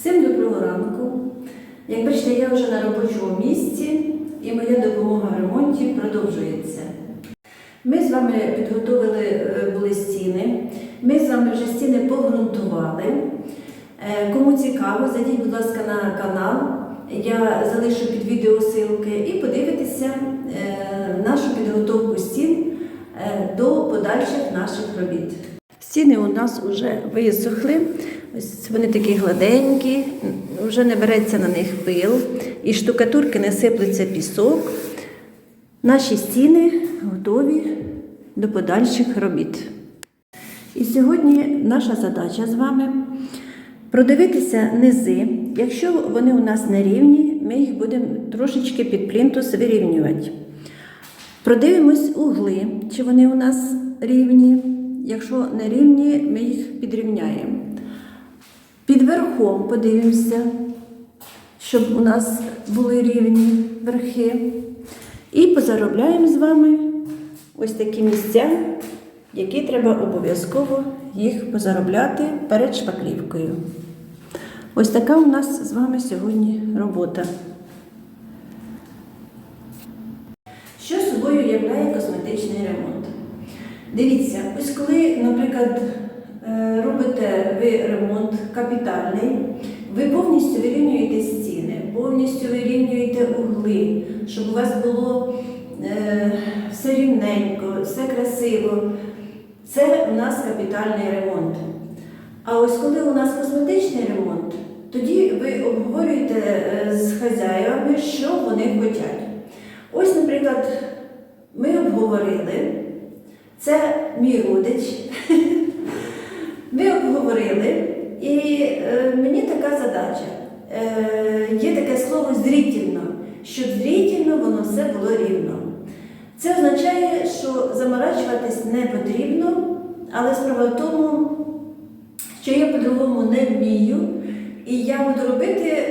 Всім доброго ранку. Як бачите, я вже на робочому місці і моя допомога в ремонті продовжується. Ми з вами підготовили е, були стіни. Ми з вами вже стіни погрунтували. Е, Кому цікаво, зайдіть, будь ласка, на канал. Я залишу під відео ссылки і подивитися е, нашу підготовку стін до подальших наших робіт. Стіни у нас вже висохли. Ось вони такі гладенькі, вже не береться на них пил, і штукатурки не сиплеться пісок. Наші стіни готові до подальших робіт. І сьогодні наша задача з вами продивитися низи. Якщо вони у нас не рівні, ми їх будемо трошечки під плінтус вирівнювати. Продивимось угли, чи вони у нас рівні. Якщо не рівні, ми їх підрівняємо. Під верхом подивимося, щоб у нас були рівні верхи. І позаробляємо з вами ось такі місця, які треба обов'язково їх позаробляти перед шпаклівкою. Ось така у нас з вами сьогодні робота. Що собою являє косметичний ремонт? Дивіться, ось коли, наприклад, робите ви ремонт капітальний, ви повністю вирівнюєте стіни, повністю вирівнюєте угли, щоб у вас було е, все рівненько, все красиво. Це у нас капітальний ремонт. А ось коли у нас косметичний ремонт, тоді ви обговорюєте е, з хазяївами, що вони хочуть. Ось, наприклад, ми обговорили, це мій родич. Ми обговорили, і е, мені така задача. Е, є таке слово зрітельно, щоб зрітельно воно все було рівно. Це означає, що заморачуватись не потрібно, але справа в тому, що я по-другому не вмію, і я буду робити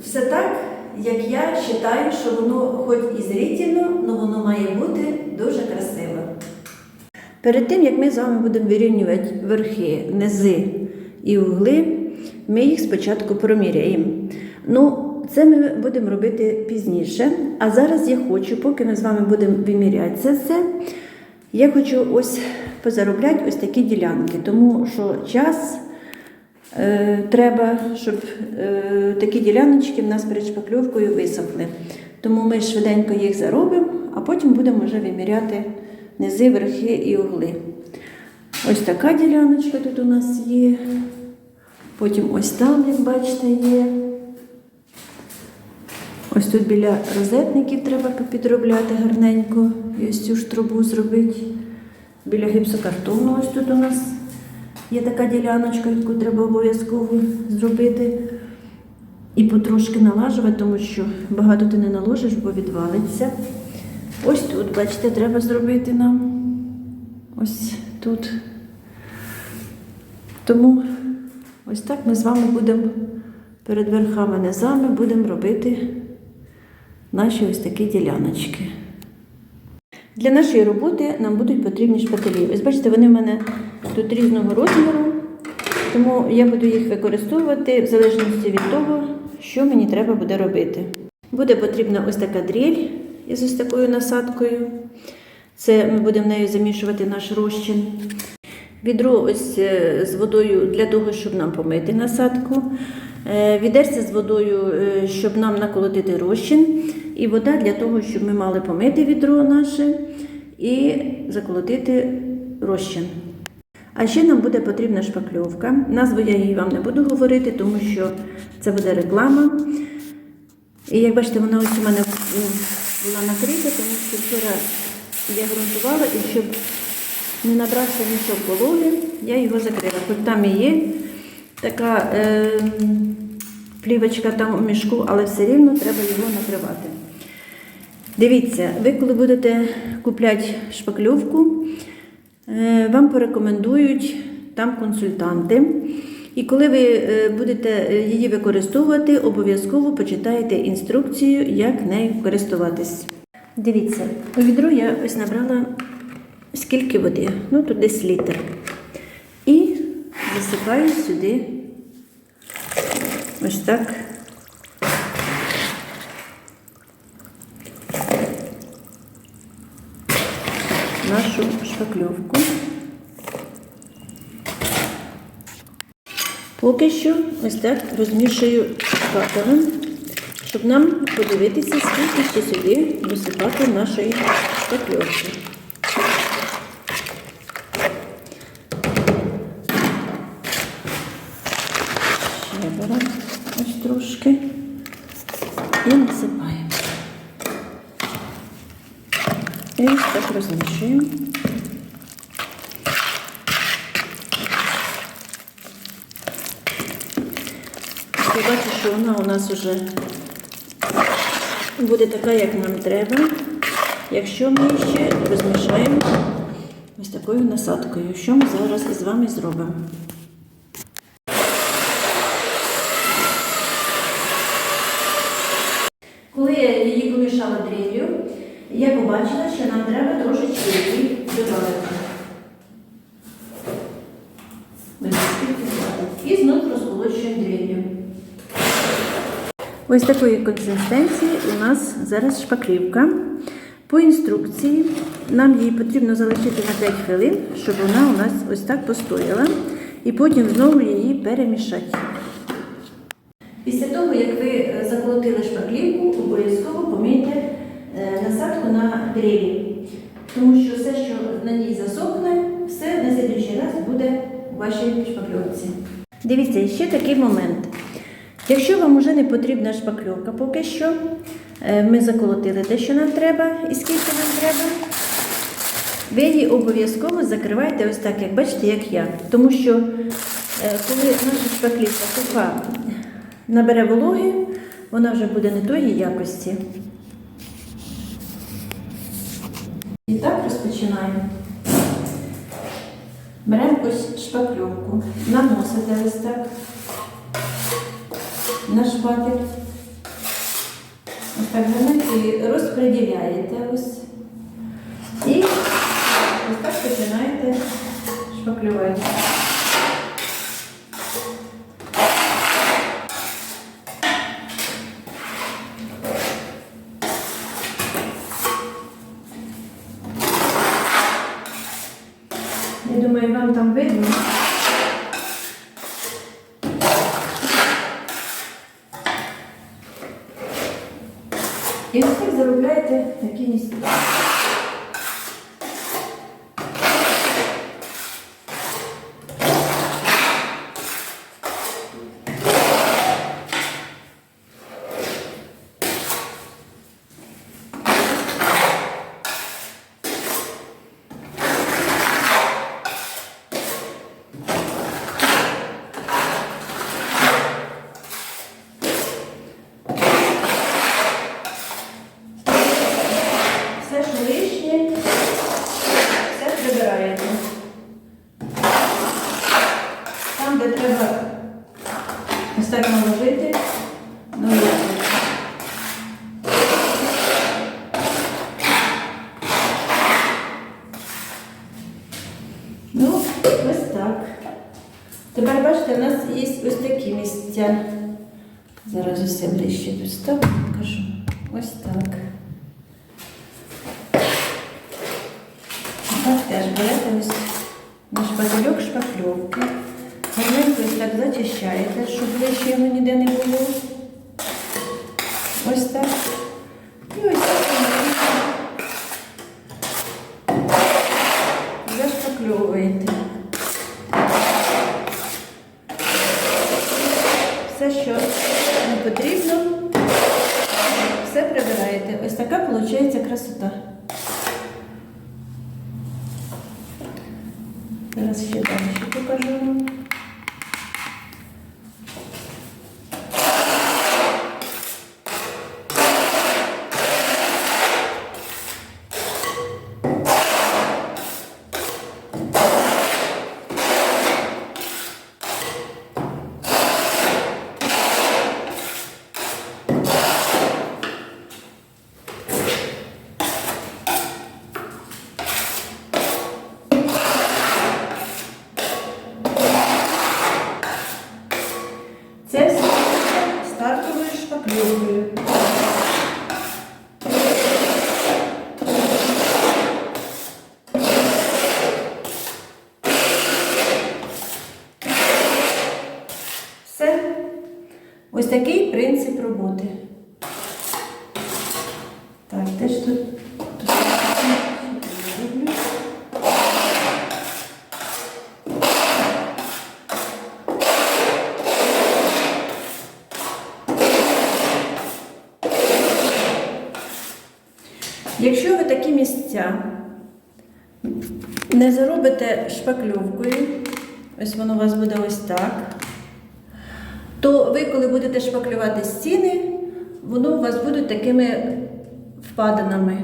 все так, як я вважаю, що воно хоч і зрітельно, але воно має бути дуже красиво. Перед тим, як ми з вами будемо вирівнювати верхи, низи і угли, ми їх спочатку проміряємо. Ну, це ми будемо робити пізніше. А зараз я хочу, поки ми з вами будемо виміряти це все, я хочу ось позаробляти ось такі ділянки, тому що час е, треба, щоб е, такі діляночки в нас перед шпакльовкою висохли. Тому ми швиденько їх заробимо, а потім будемо вже виміряти низи, верхи і угли. Ось така діляночка тут у нас є. Потім ось там, як бачите, є. Ось тут біля розетників треба підробляти гарненько. І ось цю ж трубу зробити. Біля гіпсокартону ось тут у нас є така діляночка, яку треба обов'язково зробити. І потрошки налажувати, тому що багато ти не наложиш, бо відвалиться. Ось тут, бачите, треба зробити нам. Ось тут. Тому ось так ми з вами будемо перед верхами низами будемо робити наші ось такі діляночки. Для нашої роботи нам будуть потрібні шпателі. Ось бачите, вони в мене тут різного розміру, тому я буду їх використовувати в залежності від того, що мені треба буде робити. Буде потрібна ось така дріль із ось такою насадкою. Це ми будемо нею замішувати наш розчин. Відро ось е, з водою для того, щоб нам помити насадку. Е, Відерце з водою, е, щоб нам наколотити розчин. І вода для того, щоб ми мали помити відро наше і заколотити розчин. А ще нам буде потрібна шпакльовка. Назву я її вам не буду говорити, тому що це буде реклама. І як бачите, вона ось у мене була накрита, тому що вчора я ґрунтувала і щоб не набрався нічого вологи, я його закрила. Хоч там і є така е, плівочка там у мішку, але все рівно треба його накривати. Дивіться, ви коли будете купляти шпакльовку, е, вам порекомендують там консультанти. І коли ви е, будете е, її використовувати, обов'язково почитаєте інструкцію, як нею користуватись. Дивіться, у відро я ось набрала скільки води, ну тут десь літр. І висипаю сюди ось так. Нашу шпакльовку. Поки що ось так розмішую шпателем, щоб нам подивитися, скільки ще сюди висипати нашої шпакльовки. Ще беремо ось трошки і насипаємо. І ось так розмішуємо. Я бачу, що вона у нас вже буде така, як нам треба, якщо ми ще розмішаємо ось такою насадкою, що ми зараз із вами зробимо. Коли я її помішала дріллю, я побачила, що нам треба трошечки її додати. І знову розколочуємо дріллю. Ось такої консистенції у нас зараз шпаклівка. По інструкції нам її потрібно залишити на 5 хвилин, щоб вона у нас ось так постояла. І потім знову її перемішати. Після того, як ви е, заколотили шпаклівку, обов'язково помійте е, насадку на дрелі. Тому що все, що на ній засохне, все на слідуючий раз буде у вашій шпакльовці. Дивіться, ще такий момент. Якщо вам вже не потрібна шпакльовка поки що, е, ми заколотили те, що нам треба і скільки нам треба. Ви її обов'язково закривайте ось так, як бачите, як я. Тому що е, коли наша шпаклівка суха набере вологи, вона вже буде не тої якості. І так розпочинаємо. Беремо ось шпакльовку, наносите ось так на шпатель. Ось так і розподіляєте ось. І ось так починаєте шпаклювати. Я думаю, вам там видно. І так такі місця. Все, що лишнє, все прибираєте. Там, де треба ось так наложити, ну як. Ну, ось так. Тепер бачите, у нас є ось такі місця. Зараз усе ближче тут ставлю, покажу. Ось так. Так теж берете ось наш базильок шпакльовки. Гарненько ось так зачищаєте, щоб ближче його ніде не було. Ось так. Не заробите шпакльовкою, ось воно у вас буде ось так, то ви, коли будете шпаклювати стіни, воно у вас будуть такими впадинами.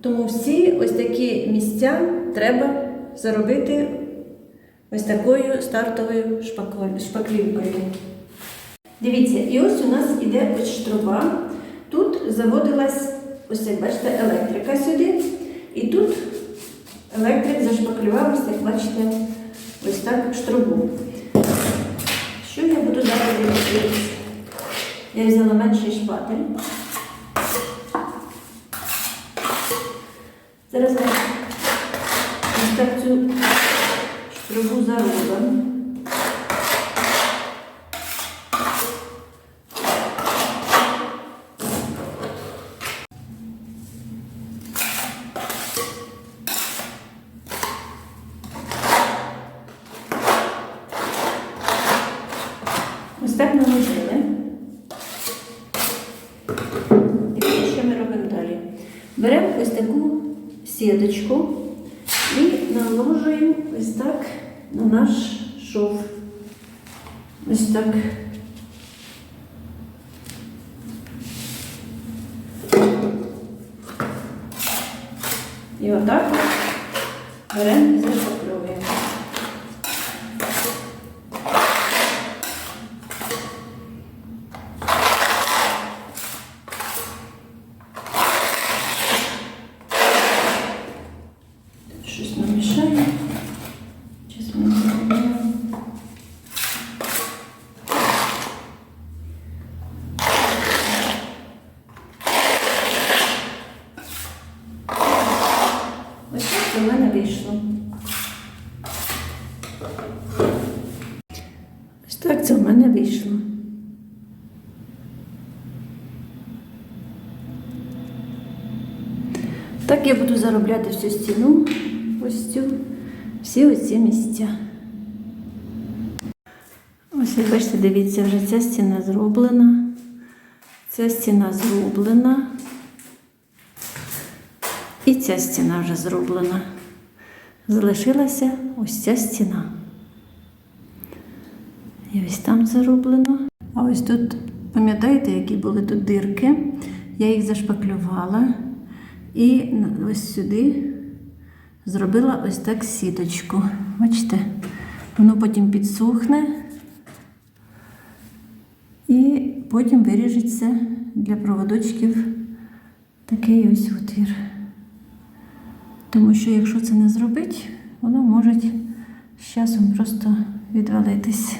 Тому всі ось такі місця треба заробити ось такою стартовою шпаклівкою. Дивіться, і ось у нас іде ось штруба. Тут заводилась, ось бачите, електрика сюди. І тут електрик зашпаклювалися, як бачите, ось так штрубу. Що я буду зараз робити? Я взяла менший шпатель. Зараз ось так цю штрубу заробимо. Ось наложили. Дивіться, що ми робимо далі. Беремо ось таку сіточку і наложуємо ось так на наш шов. Ось так. І отак беремо і зашпакльовуємо. Щось нам мішає. Зараз ми зробимо. Ось так це в мене вийшло. Ось так це в мене вийшло. Так я буду заробляти всю стіну, ось цю, всі оці місця. Ось як бачите, дивіться, вже ця стіна зроблена. Ця стіна зроблена. І ця стіна вже зроблена. Залишилася ось ця стіна. І ось там зароблено. А ось тут, пам'ятаєте, які були тут дирки? Я їх зашпаклювала. І ось сюди зробила ось так сіточку. Бачите? Воно потім підсохне і потім виріжеться для проводочків такий ось отвір. Тому що якщо це не зробити, воно може з часом просто відвалитись.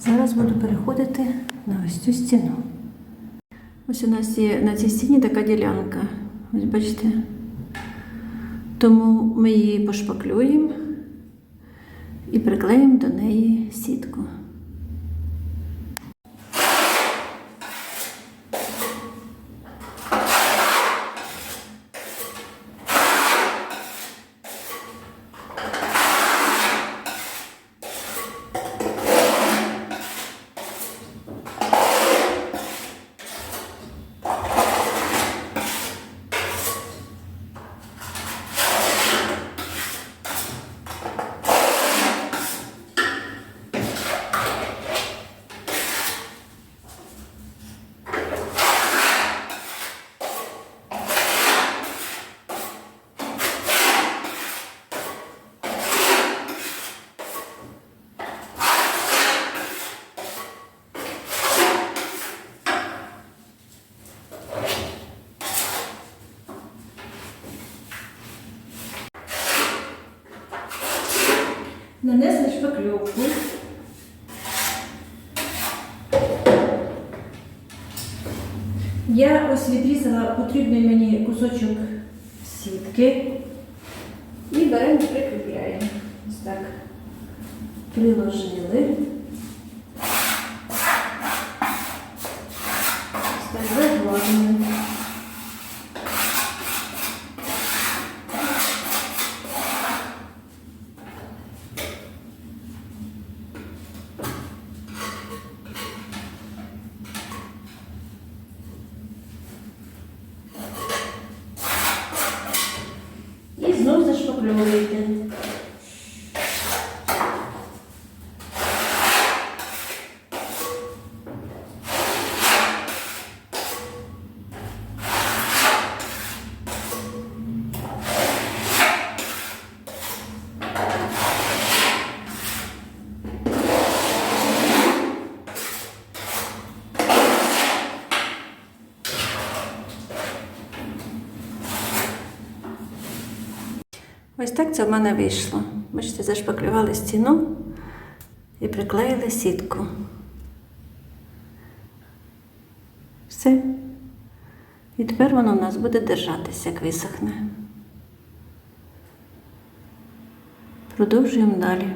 Зараз буду переходити на ось цю стіну. Ось у нас є на цій стіні така ділянка. Ось бачите. Тому ми її пошпаклюємо і приклеїмо до неї сітку. Нанесли шпакльовку. Я ось відрізала потрібний мені кусочок сітки і беремо і прикріпляємо. Ось так. Приложили. Ось так загладили. І знов зашпакльовуєте. Ось так це в мене вийшло. Бачите, зашпаклювали стіну і приклеїли сітку. Все. І тепер воно у нас буде держатися, як висохне. Продовжуємо далі.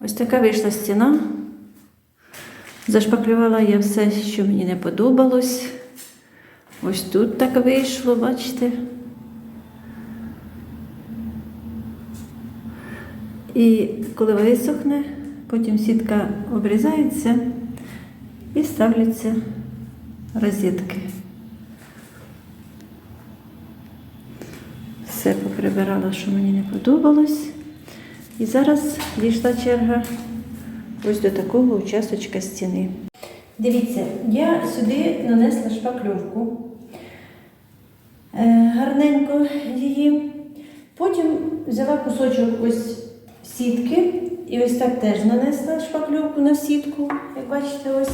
Ось така вийшла стіна. Зашпаклювала я все, що мені не подобалось. Ось тут так вийшло, бачите. І коли висохне, потім сітка обрізається і ставляться розетки. Все поприбирала, що мені не подобалось. І зараз дійшла черга ось до такого участочка стіни. Дивіться, я сюди нанесла шпакльовку. Е, гарненько її. Потім взяла кусочок ось сітки і ось так теж нанесла шпакльовку на сітку, як бачите, ось.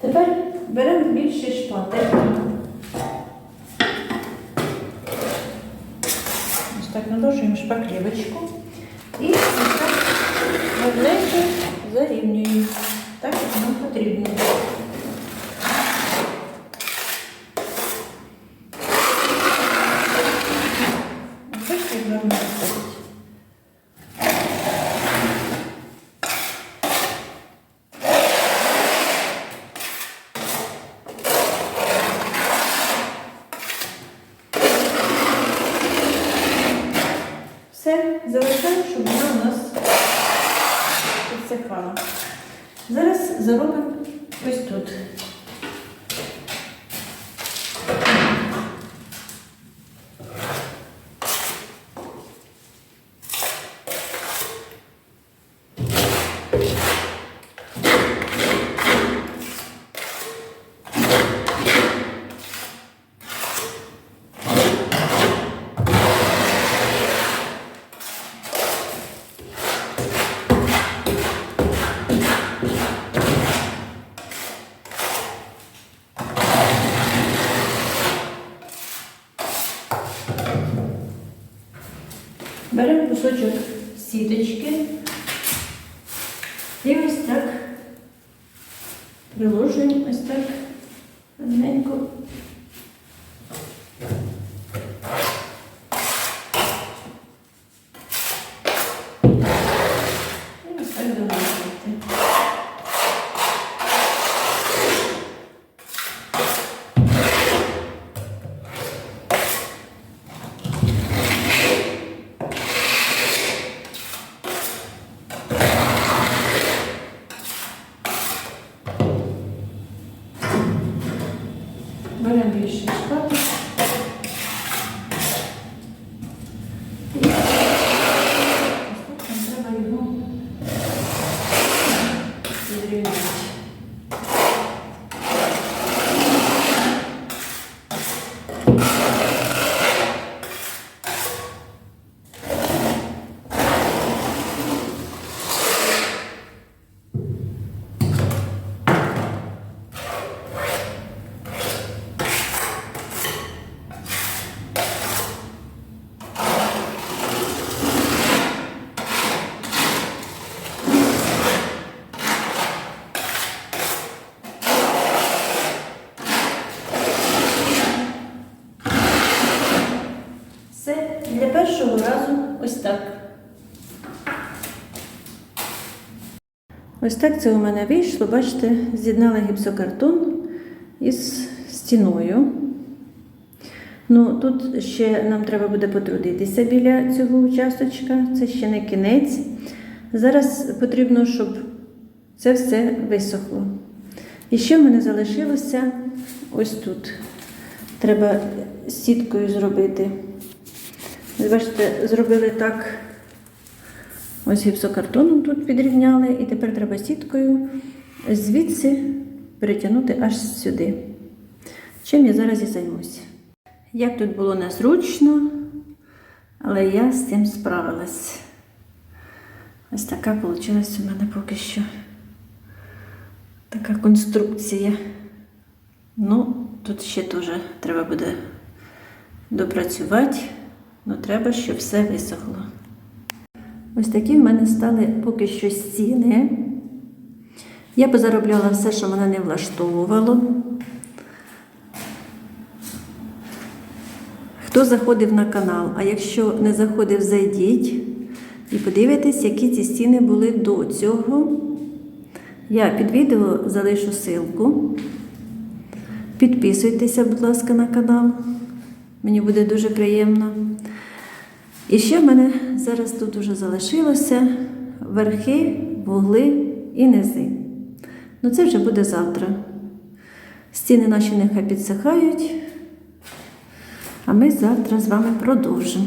Тепер беремо більший шпатель. Ось так наложуємо шпаклівочку і ось так гарненько зарівнюємо. Так, як нам потрібно. Ось Бачите, як гарно виходить. Все, залишаємо, щоб вона у нас підсихала. Зараз Ось так це у мене вийшло. Бачите, з'єднала гіпсокартон із стіною. Ну, тут ще нам треба буде потрудитися біля цього участочка, це ще не кінець. Зараз потрібно, щоб це все висохло. І ще в мене залишилося ось тут. Треба сіткою зробити. Бачите, зробили так. Ось гіпсокартоном тут підрівняли, і тепер треба сіткою звідси перетягнути аж сюди. Чим я зараз і займуся. Як тут було незручно, але я з цим справилась. Ось така вийшла у мене поки що така конструкція. Ну, тут ще теж треба буде допрацювати, але треба, щоб все висохло. Ось такі в мене стали поки що стіни. Я позаробляла все, що мене не влаштовувало. Хто заходив на канал, а якщо не заходив, зайдіть і подивитесь, які ці стіни були до цього. Я під відео залишу ссылку. Підписуйтеся, будь ласка, на канал. Мені буде дуже приємно. І ще в мене зараз тут уже залишилося верхи, вугли і низи. Ну це вже буде завтра. Стіни наші нехай підсихають, а ми завтра з вами продовжимо.